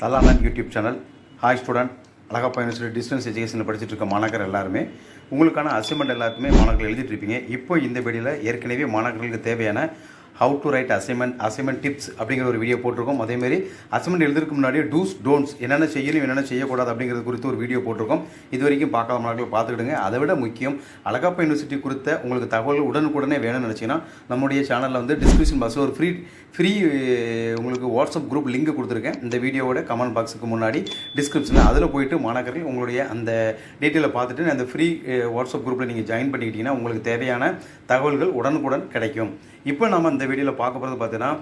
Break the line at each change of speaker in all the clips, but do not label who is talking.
தலானன் YouTube channel hi student Alagappa university distance எஜுகேஷனில் படிச்சுட்டு இருக்க மாணவர்கள் எல்லாருமே உங்களுக்கான அசைன்மெண்ட் எல்லாருக்குமே மாணவர்கள் எழுதிட்டு இருப்பீங்க. இப்போ இந்த வீடியோவில் ஏற்கனவே மாணவர்களுக்கு தேவையான how to write assignment assignment tips அப்படிங்கிற ஒரு வீடியோ போட்டிருக்கோம். அதேமாரி அசைன்மெண்ட் எழுதுறதுக்கு முன்னாடி டூஸ் டோன்ட்ஸ் என்னென்ன செய்யணும் என்னென்ன செய்யக்கூடாது அப்படிங்கிறது குறித்து ஒரு வீடியோ போட்டிருக்கோம். இது வரைக்கும் பார்க்காத மாணவர்கள் பார்த்துக்கிடுங்க. அதை விட முக்கியம் அழகப்பா யூனிவர்சிட்டி குறித்த உங்களுக்கு தகவல் உடனுக்குடனே வேணும்னு நினச்சிங்கன்னா நம்முடைய சேனலில் வந்து டிஸ்கிரிப்ஷன் பாக்ஸில் ஒரு ஃப்ரீ ஃப்ரீ உங்களுக்கு வாட்ஸ்அப் குரூப் லிங்க் கொடுத்துருக்கேன். இந்த வீடியோவோட கமெண்ட் பாக்ஸுக்கு முன்னாடி டிஸ்கிரிப்ஷனில் அதில் போயிட்டு மாணவர்கள் உங்களுடைய அந்த டீட்டெயிலை பார்த்துட்டு அந்த ஃப்ரீ வாட்ஸ்அப் குரூப்பில் நீங்கள் ஜாயின் பண்ணிக்கிட்டீங்கன்னா உங்களுக்கு தேவையான தகவல்கள் உடனுக்குடன் கிடைக்கும். இப்போ நம்ம இந்த வீடியோவில் பார்க்க போகிறது பார்த்தீங்கன்னா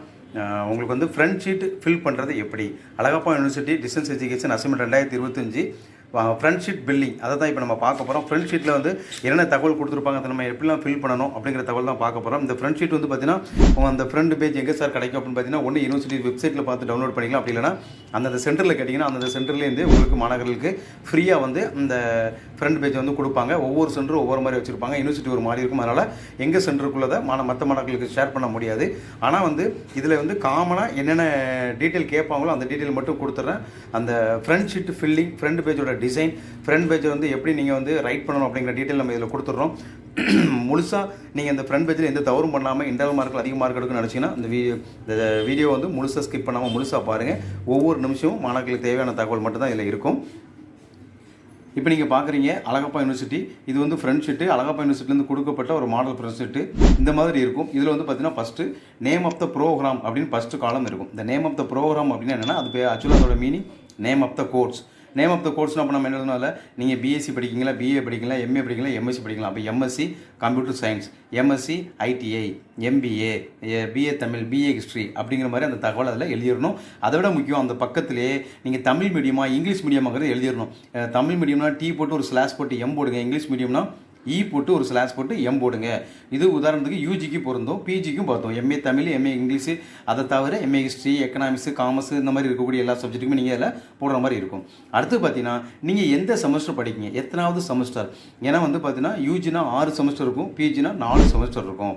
உங்களுக்கு வந்து ஃப்ரண்ட் ஷீட் ஃபில் பண்ணுறது எப்படி? Alagappa university distance education assignment ரெண்டாயிரத்தி இருபத்தஞ்சி. ஃப்ரெண்ட்ஷிப் ஷீட் பில்லிங் அதை தான் இப்போ நம்ம பார்க்க போகிறோம் ஃப்ரெண்ட்ஷீட்டில் வந்து என்னென்ன தகவல் கொடுத்துருப்பாங்க அதை நம்ம எப்படிலாம் ஃபில் பண்ணணும் அப்படிங்கிற தகவல் தான் பார்க்க போகிறோம் இந்த ஃப்ரெண்ட்ஷீட் வந்து பார்த்தீங்கன்னா உங்கள் அந்த ஃப்ரெண்டு பேஜ் எங்கே சார் கிடைக்கும் அப்படின்னு பார்த்தீங்கன்னா ஒன்று யூனிவர்சிட்டி வெப்சைட்டில் பார்த்து டவுன்லோட் பண்ணிக்கலாம். அப்படி இல்லைனா அந்தந்த சென்டரில் கேட்டிங்கன்னா அந்தந்த சென்டர்லேருந்து உங்களுக்கு மாணவர்களுக்கு ஃப்ரீயாக வந்து இந்த ஃப்ரெண்ட் பேஜ் வந்து கொடுப்பாங்க. ஒவ்வொரு சென்டரும் ஒவ்வொரு மாதிரி வச்சுருப்பாங்க. யூனிவர்சிட்டி ஒரு மாதிரி இருக்கும். அதனால் எங்கள் சென்டருக்குள்ளதை மான மற்ற மாணவர்களுக்கு ஷேர் பண்ண முடியாது. ஆனால் வந்து இதில் வந்து காமனாக என்னென்ன டீட்டெயில் கேட்பாங்களோ அந்த டீட்டெயில் மட்டும் கொடுத்துட்றேன் அந்த ஃப்ரெண்ட்ஷீட் ஃபில்லிங் ஃப்ரெண்ட் பேஜோட டிசைன் ஃப்ரண்ட் பேஜ் வந்து எப்படி நீங்கள் வந்து ரைட் பண்ணணும் அப்படிங்கிற டீட்டெயில் நம்ம இதில் கொடுத்துட்றோம். முழுசாக நீங்கள் இந்த ஃப்ரண்ட் பேஜில் எந்த தவறும் பண்ணாமல் இன்டர்வல் மார்க்கில் அதிக மார்க் எடுக்கணும்னு நினச்சிங்கன்னா இந்த வீ இந்த வீடியோ வந்து முழுசாக ஸ்கிப் பண்ணாமல் முழுசாக பாருங்கள் ஒவ்வொரு நிமிஷமும் மாணவர்களுக்கு தேவையான தகவல் மட்டும்தான் இதில் இருக்கும். இப்போ நீங்கள் பார்க்குறீங்க அழகப்பா யூனிவர்சிட்டி இது வந்து ஃப்ரண்ட் ஷீட்டு அழகப்பா யூனிவர்சிட்டிலேருந்து கொடுக்கப்பட்ட ஒரு மாடல் ஃப்ரண்ட் ஷீட்டு இந்த மாதிரி இருக்கும். இதில் வந்து பார்த்தீங்கன்னா first name of the program அப்படின்னு ஃபஸ்ட்டு காலம் இருக்கும். இந்த நேம் ஆஃப் த ப்ரோக்ராம் அப்படின்னு என்னென்னா அது ஆக்சுவலாக அதோட meaning name of the course name of the கோர்ஸ்னால் அப்போ நம்ம என்ன எழுதணும்ல நீங்கள் பிஎஸ்சி படிக்கிங்களா பிஏ படிக்கலாம் எம்ஏ படிக்கலாம் எம்எஸ்சி படிக்கலாம். அப்போ MSc computer science MSc ITI MBA BA Tamil BA history அப்படிங்கிற மாதிரி அந்த தகவல் அதில் எழுதிடணும். அதை விட முக்கியம் அந்த பக்கத்திலே நீங்கள் தமிழ் மீடியமாக இங்கிலீஷ் மீடியமாங்கிறது எழுதிடணும். தமிழ் மீடியம்னா டீ போட்டு ஒரு ஸ்லாஷ் போட்டு எம் போடுங்க. இங்கிலீஷ் மீடியம்னா இ போட்டு ஒரு ஸ்லாஷ் போட்டு எம் போடுங்க. இது உதாரணத்துக்கு யூஜிக்கு பொருந்தும் பிஜிக்கும் பார்த்தோம் எம்ஏ தமிழ் எம்ஏ இங்கிலீஷு அதை தவிர எம்ஏ ஹிஸ்ட்ரி எக்கனாமிக்ஸ் காமர்ஸ் இந்த மாதிரி இருக்கக்கூடிய எல்லா சப்ஜெக்ட்டுக்குமே நீங்கள் அதில் போடுற மாதிரி இருக்கும். அடுத்து பார்த்தீங்கன்னா நீங்கள் எந்த செமஸ்டர் படிக்கீங்க? எத்தனாவது செமஸ்டர் ஏன்னா வந்து பார்த்தீங்கன்னா யூஜினா ஆறு செமஸ்டர் இருக்கும் பிஜினா நாலு செமஸ்டர் இருக்கும்.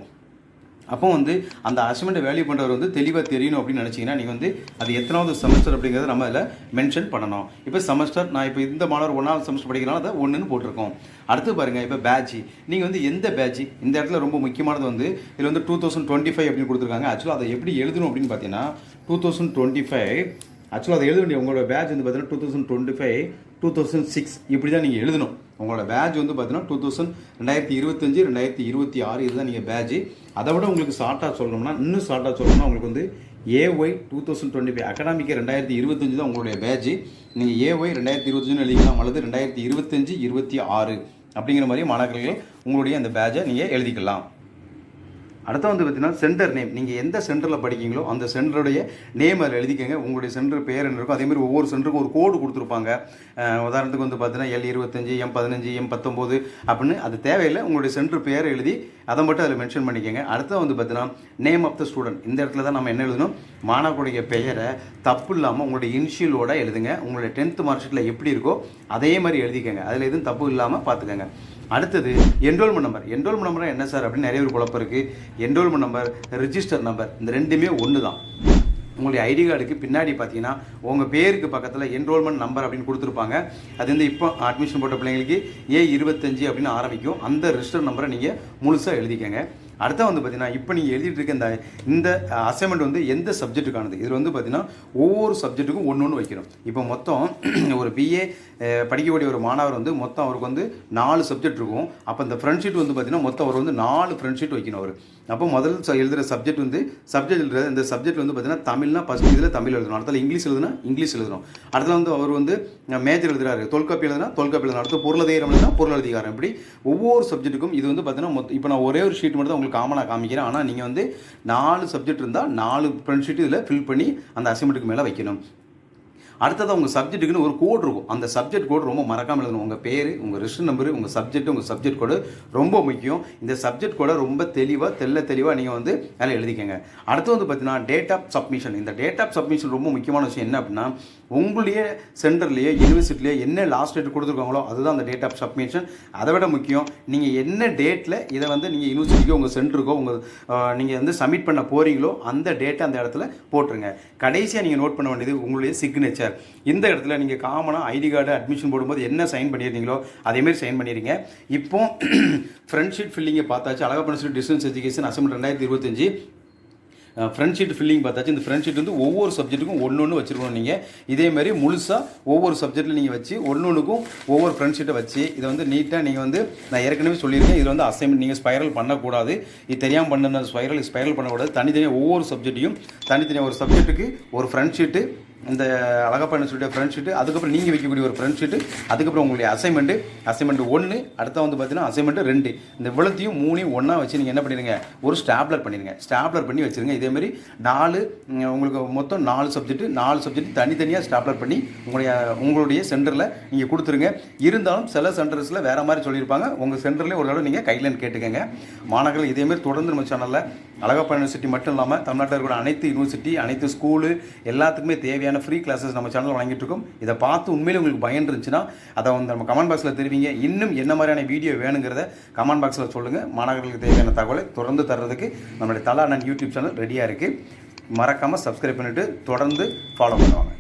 அப்போ வந்து அந்த அசைன்மெண்ட்டை வேல்யூ பண்ணுறவர் வந்து தெளிவாக தெரியணும் அப்படின்னு நினச்சிங்கன்னா நீங்கள் வந்து அது எத்தனாவது செமஸ்டர் அப்படிங்கிறத நம்ம அதில் மென்ஷன் பண்ணணும். இப்போ செமஸ்டர் நான் இப்போ இந்த மாணவர் ஒன்றாவது செமஸ்டர் படிக்கிறனால அதை ஒன்றுன்னு போட்டிருக்கோம். அடுத்து பாருங்கள் இப்போ பேட்ச் நீங்கள் வந்து எந்த பேட்ச் இந்த இடத்துல ரொம்ப முக்கியமானது வந்து இதில் வந்து டூ தௌசண்ட் டுவெண்ட்டி ஃபைவ் அப்படின்னு கொடுத்துருக்காங்க. ஆக்சுவலாக அதை எப்படி எழுதணும் அப்படின்னு பார்த்தீங்கன்னா டூ தௌசண்ட் டுவெண்ட்டி ஃபைவ் ஆக்சுவலாக அதை எழுத வேண்டிய உங்களோட பேட்ச் வந்து பார்த்தீங்கன்னா two thousand twenty five two thousand six இப்படி தான் நீங்கள் எழுதணும். உங்களோட பேட்ச் வந்து பார்த்தீங்கன்னா டூ தௌசண்ட் ரெண்டாயிரத்தி இருபத்தஞ்சு ரெண்டாயிரத்தி இருபத்தி ஆறு. இதுதான் நீங்கள் பேட்ச் அதை விட உங்களுக்கு ஷார்ட்டாக சொல்லணும்னா இன்னும் ஷார்ட்டாக சொல்லணும்னா உங்களுக்கு வந்து AY two thousand twenty five அகாடமிக்கு ரெண்டாயிரத்தி இருபத்தஞ்சு தான் உங்களுடைய பேட்ச் நீங்கள் ஏஒய் ரெண்டாயிரத்தி இருபத்தஞ்சுன்னு எழுதிக்கலாம் அல்லது ரெண்டாயிரத்தி இருபத்தஞ்சு இருபத்தி ஆறு அப்படிங்கிற மாதிரி மாணவர்கள் உங்களுடைய அந்த பேட்சை நீங்கள் எழுதிக்கலாம். அடுத்து வந்து பார்த்தீங்கன்னா சென்டர் நேம் நீங்கள் எந்த சென்டரில் படிக்கீங்களோ அந்த சென்டருடைய நேம் அதில் எழுதிக்கங்க. உங்களுடைய சென்டர் பேர் என்ன இருக்கும் அதேமாதிரி ஒவ்வொரு சென்டருக்கும் ஒரு கோடு கொடுத்துருப்பாங்க. உதாரணத்துக்கு வந்து பார்த்தீங்கன்னா எல் இருபத்தஞ்சி எம் பதினஞ்சு எம் பத்தொம்போது அப்படின்னு அது தேவையில்லை. உங்களுடைய சென்டர் பேர் எழுதி அதை மட்டும் அதில் மென்ஷன் பண்ணிக்கோங்க. அடுத்து வந்து பார்த்தீங்கன்னா நேம் ஆஃப் த ஸ்டூடெண்ட் இந்த இடத்துல தான் நம்ம என்ன எழுதணும்? மாணவருடைய பெயரை தப்பு இல்லாமல் உங்களுடைய இனிஷியலோட எழுதுங்க. உங்களுடைய டென்த் மார்க் ஷீட்டில் எப்படி இருக்கோ அதே மாதிரி எழுதிக்கங்க. அதில் எதுவும் தப்பு இல்லாமல் பார்த்துக்கங்க. அடுத்தது என்ரோல்மெண்ட் நம்பர் என்ரோல்மெண்ட் நம்பர் என்ன சார் அப்படின்னு நிறைய ஒரு குழப்பம் இருக்குது என்ரோல்மெண்ட் நம்பர் ரிஜிஸ்டர் நம்பர் இந்த ரெண்டுமே ஒன்று தான் உங்களுடைய ஐடி கார்டுக்கு பின்னாடி பார்த்தீங்கன்னா உங்கள் பேருக்கு பக்கத்தில் என்ரோல்மெண்ட் நம்பர் அப்படின்னு கொடுத்துருப்பாங்க. அது வந்து இப்போ அட்மிஷன் போட்ட பிள்ளைங்களுக்கு ஏ இருபத்தஞ்சு அப்படின்னு ஆரம்பிக்கும். அந்த ரிஜிஸ்டர் நம்பரை நீங்கள் முழுசாக எழுதிக்கங்க. அடுத்த வந்து பார்த்தீங்கன்னா இப்போ நீங்கள் எழுதிட்டு இருக்க இந்த இந்த அசைன்மெண்ட் வந்து எந்த சப்ஜெக்ட்டுக்கானது இதில் வந்து பார்த்தீங்கன்னா ஒவ்வொரு சப்ஜெக்ட்டுக்கும் ஒன்று ஒன்று வைக்கணும். இப்போ மொத்தம் ஒரு பிஏ படிக்கக்கூடிய ஒரு மாணவர் வந்து மொத்தம் அவருக்கு வந்து நாலு சப்ஜெக்ட் இருக்கும். அப்போ இந்த ஃப்ரெண்ட்ஷீட் வந்து பார்த்தீங்கன்னா மொத்தம் அவர் வந்து நாலு ஃப்ரெண்ட்ஷீட் வைக்கணும் அவர். அப்போ முதல் எழுதுகிற சப்ஜெக்ட் வந்து சப்ஜெக்ட் எழுதுற இந்த சப்ஜெக்ட் வந்து பார்த்தீங்கன்னா தமிழ்னா ஃபஸ்ட் இதில் தமிழ் எழுதணும். அடுத்தது இங்கிலீஷ் எழுதுனா இங்கிலீஷ் எழுதணும். அடுத்தது வந்து அவர் வந்து மேஜர் எழுதுறாரு. தொல்காப்பி எழுதுனா தொல்காப்பி எழுதணும் அடுத்து பொருளாதாரம் எழுதுனா பொருளாதாரம். இப்படி ஒவ்வொரு சப்ஜெக்ட்டுக்கும் இது வந்து பார்த்தீங்கன்னா மொத்த இப்போ நான் ஒரே ஒரு ஷீட் மட்டும் தான் உங்களுக்கு காமனாக காமிக்கிறேன். ஆனால் நீங்கள் வந்து நாலு சப்ஜெக்ட் இருந்தால் நாலு ஃப்ரண்ட் ஷீட் இதில் ஃபில் பண்ணி அந்த அசைன்மெண்ட்டுக்கு மேலே வைக்கணும். அடுத்தது உங்கள் சப்ஜெக்ட்டுக்குன்னு ஒரு கோட் இருக்கும். அந்த சப்ஜெக்ட் கோட் ரொம்ப மறக்காமல் எழுதணும். உங்கள் பேர் உங்கள் ரிஷன் நம்பர் உங்கள் சப்ஜெக்ட் உங்கள் சப்ஜெக்ட் கோடு ரொம்ப முக்கியம். இந்த சப்ஜெக்ட் கோடை ரொம்ப தெளிவாக தெல்ல தெளிவாக நீங்கள் வந்து அதில் எழுதிக்கங்க. அடுத்து வந்து பார்த்தீங்கன்னா டேட் ஆஃப் சப்மிஷன் இந்த டேட் ஆஃப் சப்மிஷன் ரொம்ப முக்கியமான விஷயம் என்ன அப்படின்னா உங்களுடைய சென்டர்லேயே யூனிவர்சிட்டிலேயே என்ன லாஸ்ட் டேட் கொடுத்துருக்காங்களோ அதுதான் அந்த டேட் ஆஃப் சப்மிஷன் அதை விட முக்கியம் நீங்கள் என்ன டேட்டில் இதை வந்து நீங்கள் யூனிவர்சிட்டிக்கோ உங்கள் சென்டருக்கோ உங்கள் நீங்கள் வந்து சப்மிட் பண்ண போகிறீங்களோ அந்த டேட்டை அந்த இடத்துல போட்டுருங்க. கடைசியாக நீங்கள் நோட் பண்ண வேண்டியது உங்களுடைய சிக்னேச்சர் இந்த இடத்துல நீங்கள் காமனாக ஐடி கார்டு அட்மிஷன் போடும்போது என்ன சைன் பண்ணியிருந்தீங்களோ அதேமாரி சைன் பண்ணிடுங்க இப்போ ஃப்ரெண்ட்ஷிப் ஃபில்லிங்கை பார்த்தாச்சு. அழகப்பன சொல்லி டிஸ்டன்ஸ் எஜுகேஷன் அசம்பிள் ரெண்டாயிரத்தி இருபத்தஞ்சு. ஃப்ரெண்ட்ஷீட் ஃபில்லிங் பார்த்தாச்சு. இந்த ஃப்ரெண்ட்ஷீட் வந்து ஒவ்வொரு சப்ஜெக்ட்டுக்கும் ஒன்று ஒன்று வச்சுருக்கணும் நீங்கள் இதே மாதிரி முழுசாக ஒவ்வொரு சப்ஜெக்ட்டில் நீங்கள் வச்சு ஒன்று ஒன்றுக்கும் ஒவ்வொரு ஃப்ரண்ட் வச்சு இதை வந்து நீட்டாக நீங்கள் வந்து நான் ஏற்கனவே சொல்லியிருக்கேன். இதில் வந்து அசைன்மெண்ட் நீங்கள் ஸ்பைரல் பண்ணக்கூடாது. இது தெரியாமல் பண்ண ஸ்பைரல் ஸ்பைரல் பண்ணக்கூடாது. தனித்தனியாக ஒவ்வொரு சப்ஜெக்ட்டையும் தனித்தனியாக ஒரு சப்ஜெக்ட்டுக்கு ஒரு ஃப்ரெண்ட்ஷீட்டு இந்த அழகப்பண்ண சொல்லிட்டு ஃப்ரண்ட் ஷீட்டு அதுக்கப்புறம் நீங்கள் வைக்கக்கூடிய ஒரு ஃப்ரண்ட் ஷீட்டு அதுக்கப்புறம் உங்களுடைய அசைன்மெண்ட்டு அசைன்மெண்ட் ஒன்று அடுத்த வந்து பார்த்தீங்கன்னா அசைன்மெண்ட் ரெண்டு. இந்த இவ்வளோத்தையும் மூணையும் ஒன்றா வச்சு நீங்கள் என்ன பண்ணிடுங்க? ஒரு ஸ்டாப்லர் பண்ணிடுங்க. ஸ்டாப்லர் பண்ணி வச்சுருங்க. இதேமாரி நாலு உங்களுக்கு மொத்தம் நாலு சப்ஜெக்ட் நாலு சப்ஜெக்ட் தனித்தனியாக ஸ்டாப்லர் பண்ணி உங்களுடைய உங்களுடைய சென்டரில் நீங்கள் கொடுத்துருங்க. இருந்தாலும் சில சென்டர்ஸில் வேறு மாதிரி சொல்லியிருப்பாங்க. உங்கள் சென்டர்லேயே ஒரு தடவை நீங்கள் கைட்லைன் கேட்டுக்கங்க. மாணவர்கள் இதேமாரி தொடர்ந்து நம்ம சேனலில் அழகப்பா யூனிவர்சிட்டி மட்டும் இல்லாமல் தமிழ்நாட்டில் இருக்கிற அனைத்து யூனிவர்சிட்டி அனைத்து ஸ்கூலு எல்லாத்துக்குமே தேவையான ஃப்ரீ கிளாஸஸ் நம்ம சேனலில் வழங்கிட்டுருக்கோம். இதை பார்த்து உண்மையிலே உங்களுக்கு பயன் இருந்துச்சுன்னா அதை வந்து நம்ம கமெண்ட் பாக்ஸில் தெரிவிங்க. இன்னும் என்ன மாதிரியான வீடியோ வேணுங்கிறத கமெண்ட் பாக்ஸில் சொல்லுங்கள் மாணவர்களுக்கு தேவையான தகவலை தொடர்ந்து தர்றதுக்கு நம்மளுடைய தலா அண்ணன் யூடியூப் சேனல் ரெடியாக இருக்குது மறக்காமல் சப்ஸ்கிரைப் பண்ணிவிட்டு தொடர்ந்து ஃபாலோ பண்ணுவாங்க.